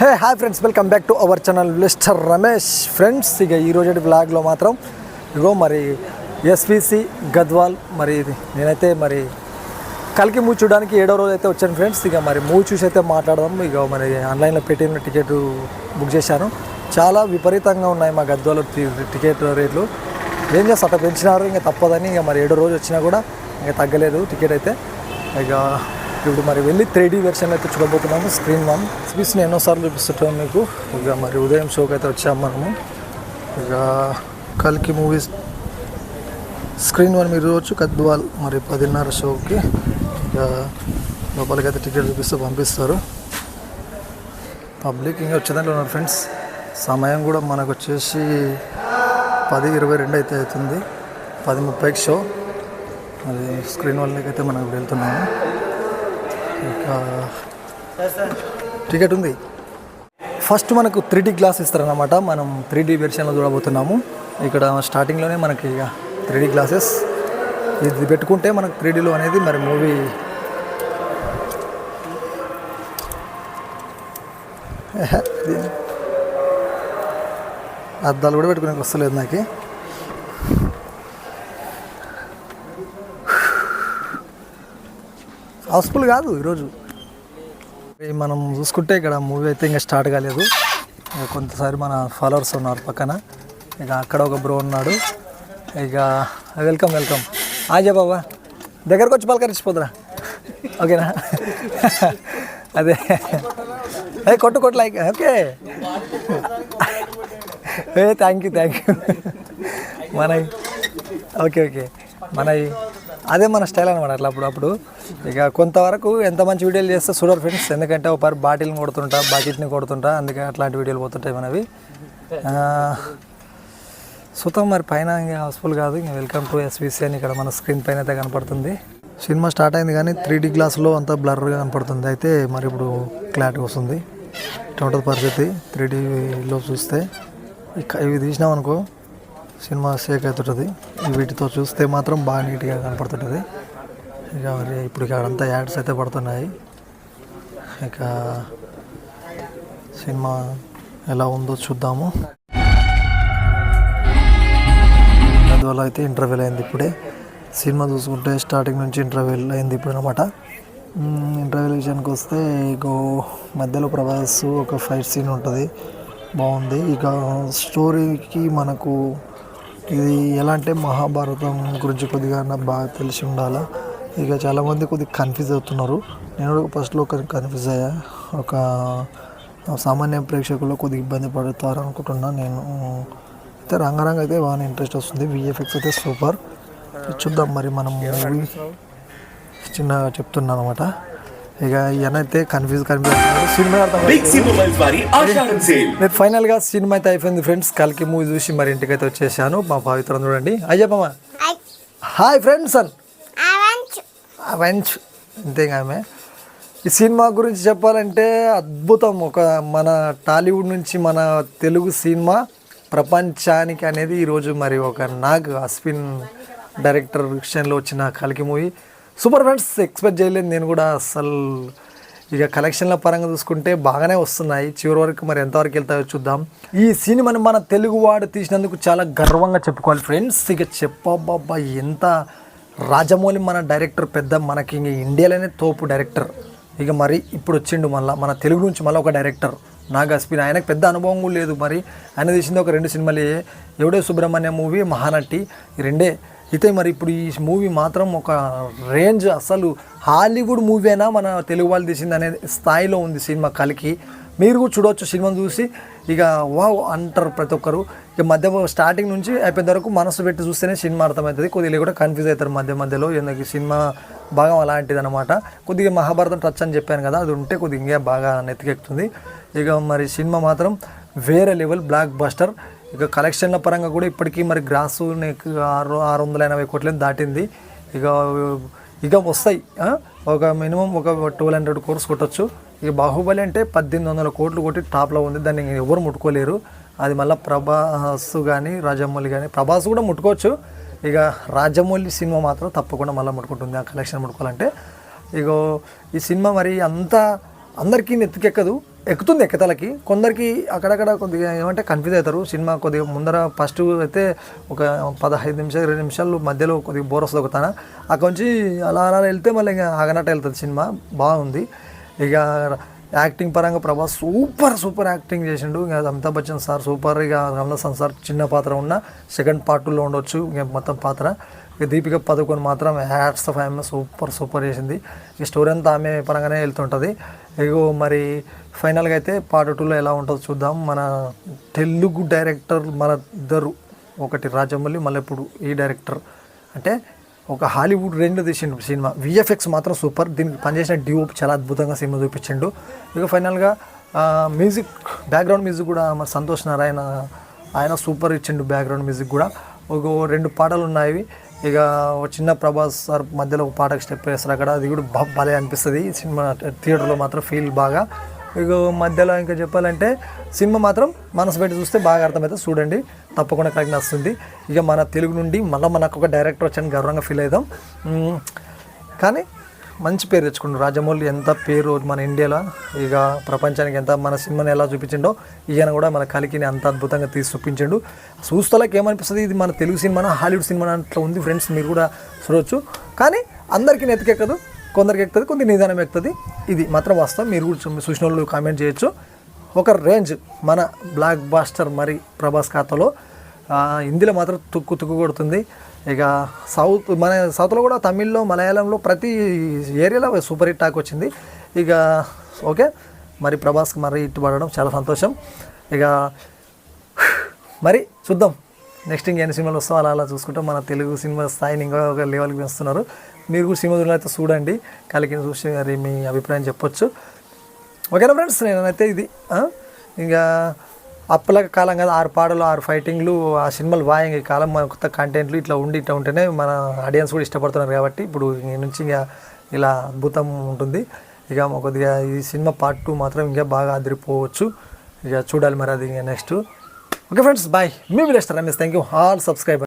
Hey hi friends welcome back to our channel mister Ramesh. Friends ఇక ఈ రోజు బ్లాగ్లో మాత్రం ఇగో మరి ఎస్విసి గద్వాల్ మరి ఇది నేనైతే మరి కలికి మూవ్ చూడడానికి ఏడో రోజు అయితే వచ్చాను ఫ్రెండ్స్. ఇక మరి మూవ్ చూసి అయితే మాట్లాడదాం. ఇక మరి ఆన్లైన్లో పెట్టిన టికెట్ బుక్ చేశాను. చాలా విపరీతంగా ఉన్నాయి మా గద్వాల టికెట్ రేట్లు. ఏం చేస్తా అట్లా పెంచినారు ఇంకా తప్పదని ఇక మరి ఏడో రోజు వచ్చినా కూడా ఇంకా తగ్గలేదు టికెట్ అయితే. ఇక ఇప్పుడు మరి వెళ్ళి త్రీ డీ వెర్షన్ అయితే చూడబోతున్నాము స్క్రీన్ వన్ స్పీస్ని ఎన్నోసార్లు చూపిస్తుంటాం మీకు. ఇక మరి ఉదయం షోకి అయితే వచ్చాము మనము. ఇక కల్కి మూవీస్ స్క్రీన్ వన్ మీరు చూడవచ్చు కద్వాల్ మరి పదిన్నర షోకి ఇక అయితే టికెట్ చూపిస్తూ పంపిస్తారు. పబ్లిక్ ఇంకా వచ్చేదాంట్లో ఉన్నారు ఫ్రెండ్స్ సమయం కూడా మనకు వచ్చేసి పది ఇరవై రెండు అయితే అవుతుంది. పది ముప్పైకి షో మరి స్క్రీన్ వాళ్ళకి అయితే మనం వెళ్తున్నాము. టికెట్ ఉంది. ఫస్ట్ మనకు త్రీ డీ గ్లాస్ ఇస్తారనమాట మనం త్రీ డీ వెర్షన్లో చూడబోతున్నాము. ఇక్కడ స్టార్టింగ్లోనే మనకి ఇక త్రీ డీ గ్లాసెస్ ఇది పెట్టుకుంటే మనకు త్రీ డీలో అనేది మరి మూవీ అద్దాలు కూడా పెట్టుకునే వస్తలేదు నాకు. హౌస్ఫుల్ కాదు ఈరోజు. మనం చూసుకుంటే ఇక్కడ మూవీ అయితే ఇంకా స్టార్ట్ కాలేదు. కొంతసారి మన ఫాలోవర్స్ ఉన్నారు పక్కన. ఇక అక్కడ ఒక బ్రో ఉన్నాడు. ఇక వెల్కమ్ వెల్కమ్. ఆజా బాబా దగ్గరకు వచ్చి పలకరించిపోతురా ఓకేనా? అదే. అదే కొట్టు కొట్టు లైక్. ఓకే. ఏ థ్యాంక్ యూ థ్యాంక్ యూ మన ఓకే ఓకే. మన అదే మన స్టైల్ అనమాట అట్లా అప్పుడు అప్పుడు ఇక కొంతవరకు ఎంత మంచి వీడియోలు చేస్తే చూడరు ఫ్రెండ్స్ ఎందుకంటే ఒక పర్ బాటిల్ని కొడుతుంటా బకెట్ని కొడుతుంటా అందుకే అట్లాంటి వీడియోలు పోతుంటాయి మనవి. సుతం మరి పైన ఇంకా హౌస్ఫుల్ కాదు ఇంకా వెల్కమ్ టు ఎస్విసి అని ఇక్కడ మన స్క్రీన్ పైన అయితే కనపడుతుంది. సినిమా స్టార్ట్ అయింది కానీ త్రీ డీ గ్లాసులో అంతా బ్లర్గా కనపడుతుంది. అయితే మరి ఇప్పుడు క్లారిటీ వస్తుంది. ఇట్లా ఉంటుంది పరిస్థితి త్రీ డీలో చూస్తే. ఇక ఇవి తీసినాం అనుకో. సినిమా షేక్ అవుతుంటుంది వీటితో చూస్తే మాత్రం బాగా నీట్గా కనపడుతుంటుంది. ఇక మరి ఇప్పుడు ఇక్కడ అంతా యాడ్స్ అయితే పడుతున్నాయి. ఇక సినిమా ఎలా ఉందో చూద్దాము. అందువల్ల అయితే ఇంటర్వెల్ అయింది ఇప్పుడే. సినిమా చూసుకుంటే స్టార్టింగ్ నుంచి ఇంటర్వెల్ అయింది ఇప్పుడు అనమాట ఇంటర్వెల్ విషయానికి వస్తే ఇక మధ్యలో ప్రభాస్ ఒక ఫైట్ సీన్ ఉంటుంది. బాగుంది. ఇక స్టోరీకి మనకు ఇది ఎలా అంటే మహాభారతం గురించి కొద్దిగా నాకు బాగా తెలిసి ఉండాలా. ఇక చాలామంది కొద్దిగా కన్ఫ్యూజ్ అవుతున్నారు. నేను కూడా ఫస్ట్లో ఒక కన్ఫ్యూజ్ అయ్యా. ఒక సామాన్య ప్రేక్షకులు కొద్దిగా ఇబ్బంది పడతారు అనుకుంటున్నా నేను. అయితే రంగరంగ అయితే బాగానే ఇంట్రెస్ట్ వస్తుంది. విఎఫ్ఎక్స్ అయితే సూపర్ చూద్దాం మరి మనం మూవీ చిన్నగా చెప్తున్నాను అనమాట ఇక ఈయనైతే కన్ఫ్యూజ్ కన్ఫ్యూజ్ అవుతున్నారు. సినిమా అర్థం బిగ్ సి మొబైల్స్ వారి ఆషాఢం సేల్. నేను ఫైనల్గా సినిమా అయితే అయిపోయింది ఫ్రెండ్స్ కలికి మూవీ చూసి మరి ఇంటికి అయితే వచ్చేసాను. మా పవిత్రం చూడండి. అయ్యప్పమ్మ హాయ్ ఫ్రెండ్స్ అన్. అవెంచ్ అంతే ఆమె. ఈ సినిమా గురించి చెప్పాలంటే అద్భుతం. ఒక మన టాలీవుడ్ నుంచి మన తెలుగు సినిమా ప్రపంచానికి అనేది ఈరోజు మరి ఒక నాగ్ అశ్విన్ డైరెక్టర్ విషయంలో వచ్చిన కలికి మూవీ. సూపర్ ఫ్రెండ్స్ ఎక్స్పెక్ట్ చేయలేదు. నేను కూడా అసలు ఇక కలెక్షన్ల పరంగా చూసుకుంటే బాగానే వస్తున్నాయి. చివరి వరకు మరి ఎంతవరకు వెళ్తాయో చూద్దాం. ఈ సినిమాని మన తెలుగు వాడు తీసినందుకు చాలా గర్వంగా చెప్పుకోవాలి ఫ్రెండ్స్ ఇక చెప్పబ్బా ఎంత రాజమౌళి మన డైరెక్టర్ పెద్ద మనకి ఇంక ఇండియాలోనే తోపు డైరెక్టర్ ఇక మరి ఇప్పుడు వచ్చిండు మళ్ళీ మన తెలుగు నుంచి మళ్ళీ ఒక డైరెక్టర్ నాగ్ అస్పిన్ ఆయనకు పెద్ద అనుభవం కూడా లేదు మరి. ఆయన తీసింది ఒక రెండు సినిమాలు. ఎవడే సుబ్రహ్మణ్యం మూవీ మహానటి. ఈ రెండే అయితే మరి ఇప్పుడు ఈ మూవీ మాత్రం ఒక రేంజ్ అసలు హాలీవుడ్ మూవీ అయినా మన తెలుగు వాళ్ళు తీసింది అనే స్థాయిలో ఉంది సినిమా కలికి. మీరు కూడా చూడవచ్చు సినిమాను చూసి. ఇక వావ్ అంటారు ప్రతి ఒక్కరు. ఇక మధ్య స్టార్టింగ్ నుంచి అయిపోయిన వరకు మనసు పెట్టి చూస్తేనే సినిమా అర్థమవుతుంది. కొద్దిగా కూడా కన్ఫ్యూజ్ అవుతారు మధ్య మధ్యలో. ఎందుకు సినిమా భాగం అలాంటిది అనమాట కొద్దిగా మహాభారతం టచ్ అని చెప్పాను కదా అది ఉంటే కొద్దిగా ఇంకా బాగా నెత్తికెక్కుతుంది. ఇక మరి సినిమా మాత్రం వేరే లెవెల్ బ్లాక్ బస్టర్ ఇక కలెక్షన్ల పరంగా కూడా ఇప్పటికీ మరి గ్రాసు నీకు ఆరు ఆరు వందల ఎనభై కోట్లని దాటింది. ఇక ఇక వస్తాయి ఒక మినిమం ఒక ట్వెల్వ్ హండ్రెడ్ కోర్స్ కొట్టచ్చు. ఇక బాహుబలి అంటే పద్దెనిమిది వందల కోట్లు కొట్టి టాప్లో ఉంది. దాన్ని ఎవరు ముట్టుకోలేరు. అది మళ్ళీ ప్రభాస్ కానీ రాజమౌళి కానీ ప్రభాస్ కూడా ముట్టుకోవచ్చు. ఇక రాజమౌళి సినిమా మాత్రం తప్పకుండా మళ్ళీ ముట్టుకుంటుంది. ఆ కలెక్షన్ ముట్టుకోవాలంటే. ఇగో ఈ సినిమా మరి అంతా అందరికీ నెత్తికెక్కదు. ఎక్కుతుంది ఎక్కతలకి. కొందరికి అక్కడక్కడ కొద్దిగా ఏమంటే కన్ఫ్యూజ్ అవుతారు. సినిమా కొద్దిగా ముందర ఫస్ట్ అయితే ఒక పదహైదు నిమిషాలు ఇరవై నిమిషాలు మధ్యలో కొద్దిగా బోర్ వస్తుంది ఒకతాన అక్కడి నుంచి అలా అలా వెళ్తే మళ్ళీ ఇంకా ఆగనట్టు వెళ్తుంది సినిమా. బాగుంది. ఇక యాక్టింగ్ పరంగా ప్రభాస్ సూపర్ సూపర్ యాక్టింగ్ చేసిండు. ఇంకా అమితాబ్ బచ్చన్ సార్ సూపర్ ఇక కమలాసన్ సార్ చిన్న పాత్ర ఉన్న సెకండ్ పార్ట్లో ఉండొచ్చు. ఇంకా మొత్తం పాత్ర. ఇక దీపిక పదుకొని మాత్రం హ్యాట్స్ ఆఫ్ ఆమె సూపర్ సూపర్ చేసింది. ఈ స్టోరీ అంతా ఆమె పరంగానే వెళ్తుంటుంది. ఇగో మరి ఫైనల్గా అయితే పార్ట్ టూలో ఎలా ఉంటుందో చూద్దాం. మన తెలుగు డైరెక్టర్ మన ఇద్దరు ఒకటి రాజమౌళి మళ్ళీ ఇప్పుడు ఈ డైరెక్టర్. అంటే ఒక హాలీవుడ్ రేంజ్లో తీసిండు సినిమా విఎఫ్ఎక్స్ మాత్రం సూపర్. దీనికి పనిచేసిన డిఓపి చాలా అద్భుతంగా సినిమా చూపించిండు. ఇక ఫైనల్గా మ్యూజిక్ బ్యాక్గ్రౌండ్ మ్యూజిక్ కూడా మన సంతోష్ నారాయణ ఆయన సూపర్ ఇచ్చిండు బ్యాక్గ్రౌండ్ మ్యూజిక్ కూడా. ఒక రెండు పాటలు ఉన్నాయి. ఇక చిన్న ప్రభాస్ సార్ మధ్యలో ఒక పాటకి స్టెప్ వేస్తారు అక్కడ. అది కూడా భలే అనిపిస్తుంది. సినిమా థియేటర్లో మాత్రం ఫీల్ బాగా. ఇక మధ్యలో ఇంకా చెప్పాలంటే సినిమా మాత్రం మనసు పెట్టి చూస్తే బాగా అర్థమవుతుంది. చూడండి తప్పకుండా కలిగి వస్తుంది ఇక మన తెలుగు నుండి మళ్ళీ మనకు ఒక డైరెక్టర్ వచ్చాను గర్వంగా ఫీల్ అవుదాం కానీ మంచి పేరు తెచ్చుకుండు రాజమౌళి ఎంత పేరు మన ఇండియాలో ఇక ప్రపంచానికి ఎంత మన సినిమాని ఎలా చూపించిండో ఈయన కూడా మన కలికిని అంత అద్భుతంగా తీసి చూపించిండు. చూస్తలకి ఏమనిపిస్తుంది? ఇది మన తెలుగు సినిమా హాలీవుడ్ సినిమా అట్లా ఉంది ఫ్రెండ్స్ మీరు కూడా చూడవచ్చు కానీ అందరికీ నెతికెక్కదు కొందరికి ఎక్కుతుంది కొంత నిదానం ఎక్కుతుంది. ఇది మాత్రం వాస్తవం మీరు కూడా చూ- చూసిన వాళ్ళు కామెంట్ చేయొచ్చు. ఒక రేంజ్ మన బ్లాక్ బాస్టర్ మరి ప్రభాస్ ఖాతాలో ఇందులో మాత్రం తుక్కు తుక్కు కొడుతుంది. ఇక సౌత్ మన సౌత్లో కూడా తమిళ్ళో మలయాళంలో ప్రతి ఏరియాలో సూపర్ హిట్ టాక్ వచ్చింది. ఇక ఓకే మరి ప్రభాస్ మరి హిట్ పడడం చాలా సంతోషం. ఇక మరి చూద్దాం. నెక్స్ట్ ఇంకేం సినిమాలు వస్తాం అలా అలా చూసుకుంటాం. మన తెలుగు సినిమా స్థాయిని ఇంకా ఒక లెవెల్కి పెంచుతున్నారు మీరు కూడా సినిమా అయితే చూడండి. కలికి చూసి మరి మీ అభిప్రాయం చెప్పొచ్చు. ఓకేనా ఫ్రెండ్స్ నేనైతే ఇది ఇంకా అప్పల కాలం కదా ఆరు పాటలు ఆరు ఫైటింగ్లు ఆ సినిమాలు వాయంగా ఈ కాలం మన కొత్త కంటెంట్లు ఇట్లా ఉండి ఇట్లా ఉంటేనే మన ఆడియన్స్ కూడా ఇష్టపడుతున్నారు కాబట్టి ఇప్పుడు నుంచి ఇంకా ఇలా అద్భుతం ఉంటుంది. ఇక కొద్దిగా ఈ సినిమా పార్ట్ టూ మాత్రం ఇంకా బాగా అదిరిపోవచ్చు. ఇక చూడాలి మరి అది ఇంకా నెక్స్ట్ ఓకే ఫ్రెండ్స్ బాయ్ మీ విలేస్తారు మిస్ థ్యాంక్ యూ ఆల్ సబ్స్క్రైబర్